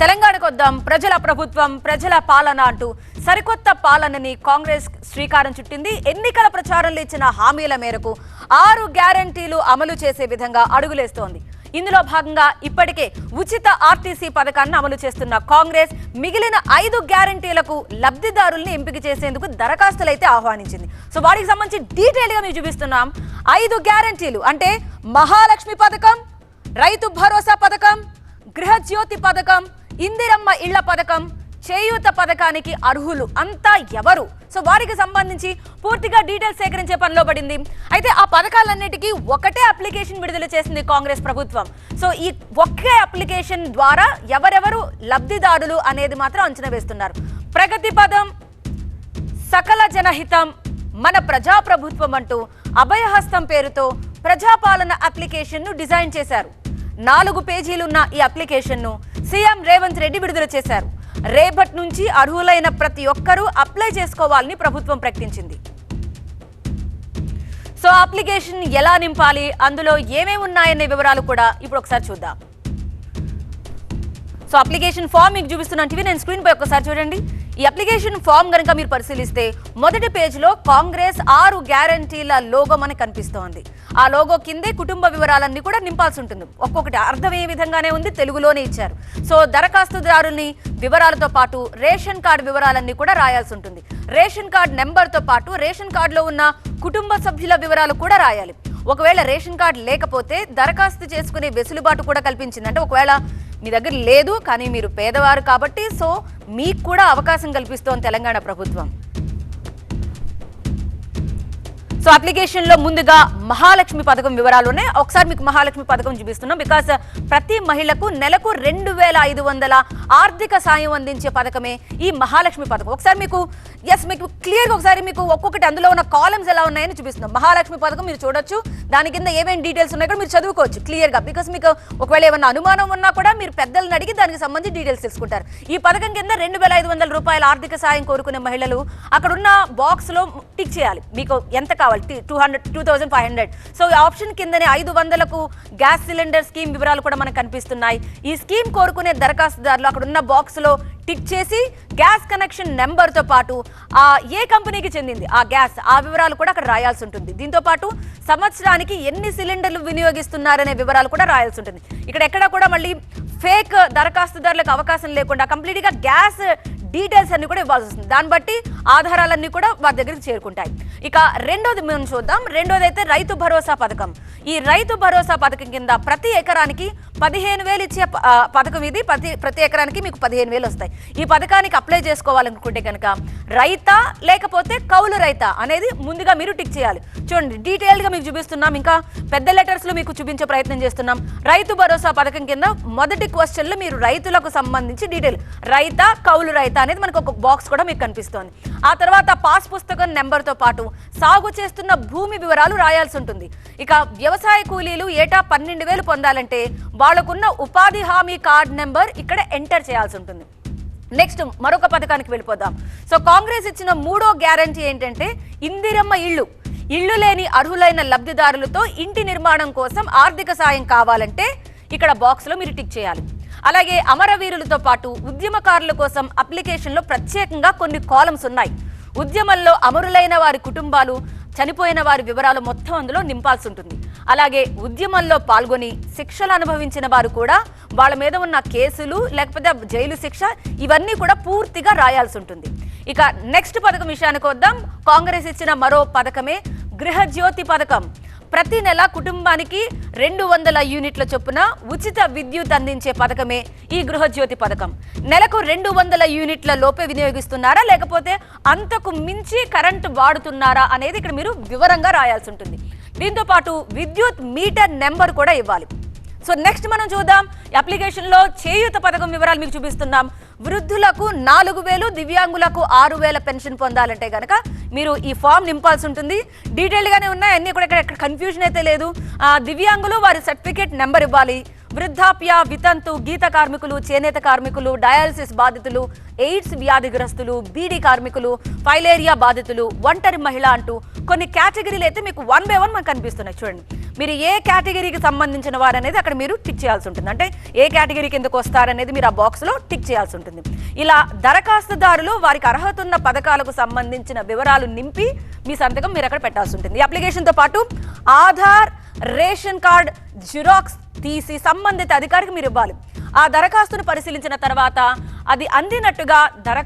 తెలంగాణకు వద్దాం. ప్రజల ప్రభుత్వం ప్రజల పాలన అంటూ సరికొత్త పాలనని కాంగ్రెస్ శ్రీకారం చుట్టింది. ఎన్నికల ప్రచారంలో ఇచ్చిన హామీల మేరకు ఆరు గ్యారంటీలు అమలు చేసే విధంగా అడుగులేస్తోంది. ఇందులో భాగంగా ఇప్పటికే ఉచిత ఆర్టీసీ పథకాన్ని అమలు చేస్తున్న కాంగ్రెస్ మిగిలిన ఐదు గ్యారంటీలకు లబ్ధిదారుల్ని ఎంపిక చేసేందుకు దరఖాస్తులు అయితే ఆహ్వానించింది. సో వాటికి సంబంధించి డీటెయిల్గా మేము చూపిస్తున్నాం. ఐదు గ్యారంటీలు అంటే మహాలక్ష్మి పథకం రైతు భరోసా పథకం గృహజ్యోతి పథకం ఇందిరమ్మ ఇళ్ళ పథకం చేయూత పథకానికి అర్హులు అంతా ఎవరు? సో వారికి సంబంధించి పూర్తిగా డీటెయిల్స్ సేకరించే పనిలో పడింది. అయితే ఆ పథకాలన్నిటికీ ఒకటే అప్లికేషన్ విడుదల చేసింది కాంగ్రెస్ ప్రభుత్వం. సో ఈ ఒకే అప్లికేషన్ ద్వారా ఎవరెవరు లబ్ధిదారులు అనేది మాత్రం అంచనా వేస్తున్నారు. ప్రగతి పదం సకల జనహితం మన ప్రజాప్రభుత్వం అంటూ అభయహస్తం పేరుతో ప్రజాపాలన అప్లికేషన్ను డిజైన్ చేశారు. నాలుగు పేజీలున్న ఈ అప్లికేషన్ను సీఎం రేవంత్ రెడ్డి విడుదల చేశారు. రేపటి నుంచి అర్హులైన ప్రతి ఒక్కరూ అప్లై చేసుకోవాలని ప్రభుత్వం ప్రకటించింది. సో అప్లికేషన్ ఎలా నింపాలి? అందులో ఏమేమి ఉన్నాయనే వివరాలు కూడా ఇప్పుడు ఒకసారి చూద్దాం. సో అప్లికేషన్ ఫామ్ మీకు చూపిస్తున్నాను నేను స్క్రీన్ పై ఒకసారి చూడండి. ఈ అప్లికేషన్ ఫామ్ కనుక మీరు పరిశీలిస్తే మొదటి పేజ్లో కాంగ్రెస్ ఆరు గ్యారంటీల లోగో మనకు కనిపిస్తోంది. ఆ లోగో కిందే కుటుంబ వివరాలన్నీ కూడా నింపాల్సి ఉంటుంది. ఒక్కొక్కటి అర్థం ఏ విధంగానే ఉంది తెలుగులోనే ఇచ్చారు. సో దరఖాస్తుదారుల్ని వివరాలతో పాటు రేషన్ కార్డు వివరాలన్నీ కూడా రాయాల్సి ఉంటుంది. రేషన్ కార్డు నెంబర్తో పాటు రేషన్ కార్డులో ఉన్న కుటుంబ సభ్యుల వివరాలు కూడా రాయాలి. ఒకవేళ రేషన్ కార్డు లేకపోతే దరఖాస్తు చేసుకునే వెసులుబాటు కూడా కల్పించింది అంటే ఒకవేళ మీ దగ్గర లేదు కానీ మీరు పేదవారు కాబట్టి సో మీకు కూడా అవకాశం కల్పిస్తోంది తెలంగాణ ప్రభుత్వం. సో అప్లికేషన్లో ముందుగా మహాలక్ష్మి పథకం వివరాలు ఉన్నాయి. ఒకసారి మీకు మహాలక్ష్మి పథకం చూపిస్తున్నాం. బికాస్ uh, ప్రతి మహిళకు నెలకు రెండు వేల ఐదు వందల ఆర్థిక సాయం అందించే పథకమే ఈ మహాలక్ష్మి పథకం. ఒకసారి మీకు ఎస్ మీకు క్లియర్గా ఒకసారి మీకు ఒక్కొక్కటి అందులో ఉన్న కాలమ్స్ ఎలా ఉన్నాయని చూపిస్తున్నాం. మహాలక్ష్మి పథకం మీరు చూడొచ్చు. దాని కింద ఏమేమి డీటెయిల్స్ ఉన్నాయో కూడా మీరు చదువుకోవచ్చు క్లియర్గా. బికాస్ మీకు ఒకవేళ ఏమన్నా అనుమానం ఉన్నా కూడా మీరు పెద్దలను అడిగి దానికి సంబంధించి డీటెయిల్స్ తెలుసుకుంటారు. ఈ పథకం కింద రెండు వేల ఐదు వందల రూపాయల ఆర్థిక సాయం కోరుకునే మహిళలు అక్కడ ఉన్న బాక్స్లో టిక్ చేయాలి. మీకు ఎంత కావాలి? Two hundred two thousand five hundred so ఈ ఆప్షన్ కిందనే ఐదు వందలకు గ్యాస్ సిలిండర్ స్కీమ్ వివరాలు కూడా మనకు కనిపిస్తున్నాయి. ఈ స్కీమ్ కోరుకునే దరఖాస్తుదారులు అక్కడ ఉన్న బాక్స్లో టిక్ చేసి గ్యాస్ కనెక్షన్ నెంబర్తో పాటు ఆ ఏ కంపెనీకి చెందింది ఆ గ్యాస్ ఆ వివరాలు కూడా అక్కడ రాయాల్సి ఉంటుంది. దీంతో పాటు సంవత్సరానికి ఎన్ని సిలిండర్లు వినియోగిస్తున్నారనే వివరాలు కూడా రాయాల్సి ఉంటుంది. ఇక్కడ ఎక్కడ కూడా మళ్ళీ ఫేక్ దరఖాస్తుదారులకు అవకాశం లేకుండా కంప్లీట్గా గ్యాస్ డీటెయిల్స్ అన్ని కూడా ఇవ్వాల్సి వస్తుంది. దాన్ని బట్టి ఆధారాలన్నీ కూడా వారి దగ్గరికి చేరుకుంటాయి. ఇక రెండోది మనం చూద్దాం. రెండోది అయితే రైతు భరోసా పథకం. ఈ రైతు భరోసా పథకం కింద ప్రతి ఎకరానికి పదిహేను వేలు ఇచ్చే ప- పథకం ఇది. ప్రతి ప్రతి ఎకరానికి మీకు పదిహేను వేలు వస్తాయి. ఈ పథకానికి అప్లై చేసుకోవాలనుకుంటే కనుక రైతా లేకపోతే కౌలు రైతా అనేది ముందుగా మీరు టిక్ చేయాలి. చూడండి డీటెయిల్గా మీకు చూపిస్తున్నాం. ఇంకా పెద్ద లెటర్స్లో మీకు చూపించే ప్రయత్నం చేస్తున్నాం. రైతు భరోసా పథకం కింద మొదటి క్వశ్చన్లు మీరు రైతులకు సంబంధించి డీటెయిల్. రైతా కౌలు రైతా అనేది మనకు ఒక బాక్స్ కూడా మీకు కనిపిస్తోంది. ఆ తర్వాత పాస్ పుస్తకం నెంబర్తో పాటు సాగు చేస్తున్న భూమి వివరాలు రాయాల్సి ఉంటుంది. ఇక వ్యవసాయ కూలీలు ఏటా పన్నెండు వేలు పొందాలంటే వాళ్ళకున్న ఉపాధి హామీ కార్డ్ నెంబర్ ఇక్కడ ఎంటర్ చేయాల్సి ఉంటుంది. నెక్స్ట్ మరొక పథకానికి వెళ్ళిపోదాం. సో కాంగ్రెస్ ఇచ్చిన మూడో గ్యారంటీ ఏంటంటే ఇందిరమ్మ ఇళ్ళు. ఇళ్ళు లేని అర్హులైన లబ్ధిదారులతో ఇంటి నిర్మాణం కోసం ఆర్థిక సాయం కావాలంటే ఇక్కడ బాక్స్లో మీరు టిక్ చేయాలి. అలాగే అమరవీరులతో పాటు ఉద్యమకారుల కోసం అప్లికేషన్లో ప్రత్యేకంగా కొన్ని కాలమ్స్ ఉన్నాయి. ఉద్యమంలో అమరులైన వారి కుటుంబాలు చనిపోయిన వారి వివరాలు మొత్తం అందులో నింపాల్సి ఉంటుంది. అలాగే ఉద్యమంలో పాల్గొని శిక్షలు అనుభవించిన వారు కూడా వాళ్ళ మీద ఉన్న కేసులు లేకపోతే జైలు శిక్ష ఇవన్నీ కూడా పూర్తిగా రాయాల్సి ఉంటుంది. ఇక నెక్స్ట్ పథకం విషయానికి వద్దాం. కాంగ్రెస్ ఇచ్చిన మరో పథకమే గృహజ్యోతి పథకం. ప్రతి నెల కుటుంబానికి రెండు వందల యూనిట్ల చొప్పున ఉచిత విద్యుత్ అందించే పథకమే ఈ గృహజ్యోతి పథకం. నెలకు రెండు వందల యూనిట్ల లోపే వినియోగిస్తున్నారా? లేకపోతే అంతకు మించి కరెంట్ వాడుతున్నారా అనేది ఇక్కడ మీరు వివరంగా రాయాల్సి ఉంటుంది. దీంతో పాటు విద్యుత్ మీటర్ నెంబర్ కూడా ఇవ్వాలి. సో నెక్స్ట్ మనం చూద్దాం. అప్లికేషన్లో చేయూత పథకం వివరాలు మీకు చూపిస్తున్నాం. వృద్ధులకు నాలుగు వేలు దివ్యాంగులకు ఆరు వేల పెన్షన్ పొందాలంటే కనుక మీరు ఈ ఫామ్ నింపాల్సి ఉంటుంది. డీటెయిల్గానే ఉన్నాయి అన్ని కూడా ఇక్కడ కన్ఫ్యూజన్ అయితే లేదు. ఆ, దివ్యాంగులు వారి సర్టిఫికేట్ నెంబర్ ఇవ్వాలి. వృద్ధాప్య వితంతు గీత కార్మికులు చేనేత కార్మికులు డయాలసిస్ బాధితులు ఎయిడ్స్ వ్యాధిగ్రస్తులు బీడీ కార్మికులు ఫైలేరియా బాధితులు ఒంటరి మహిళ అంటూ కొన్ని కేటగిరీలు అయితే మీకు వన్ బై వన్ మనకు కనిపిస్తున్నాయి. చూడండి. మీరు ఏ కేటగిరీకి సంబంధించిన వారు అనేది అక్కడ మీరు టిక్ చేయాల్సి ఉంటుంది. అంటే ఏ కేటగిరీ కిందకు వస్తారనేది మీరు ఆ బాక్స్లో టిక్ చేయాల్సి ఉంటుంది. ఇలా దరఖాస్తుదారులు వారికి అర్హత ఉన్న పథకాలకు సంబంధించిన వివరాలు నింపి మీ సంతకం మీరు అక్కడ పెట్టాల్సి ఉంటుంది. అప్లికేషన్తో పాటు ఆధార్ రేషన్ కార్డ్ జిరాక్స్ తీసి సంబంధిత అధికారికి మీరు ఇవ్వాలి. ఆ దరఖాస్తును పరిశీలించిన తర్వాత అది అందినట్టుగా దర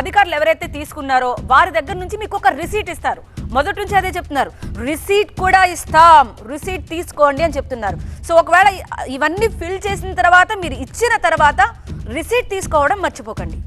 అధికారులు ఎవరైతే తీసుకున్నారో వారి దగ్గర నుంచి మీకు ఒక రిసీట్ ఇస్తారు. మొదటి నుంచి అదే చెప్తున్నారు. రిసీట్ కూడా ఇస్తాం. రిసీట్ తీసుకోండి అని చెప్తున్నారు. సో ఒకవేళ ఇవన్నీ ఫిల్ చేసిన తర్వాత మీరు ఇచ్చిన తర్వాత రిసీట్ తీసుకోవడం మర్చిపోకండి.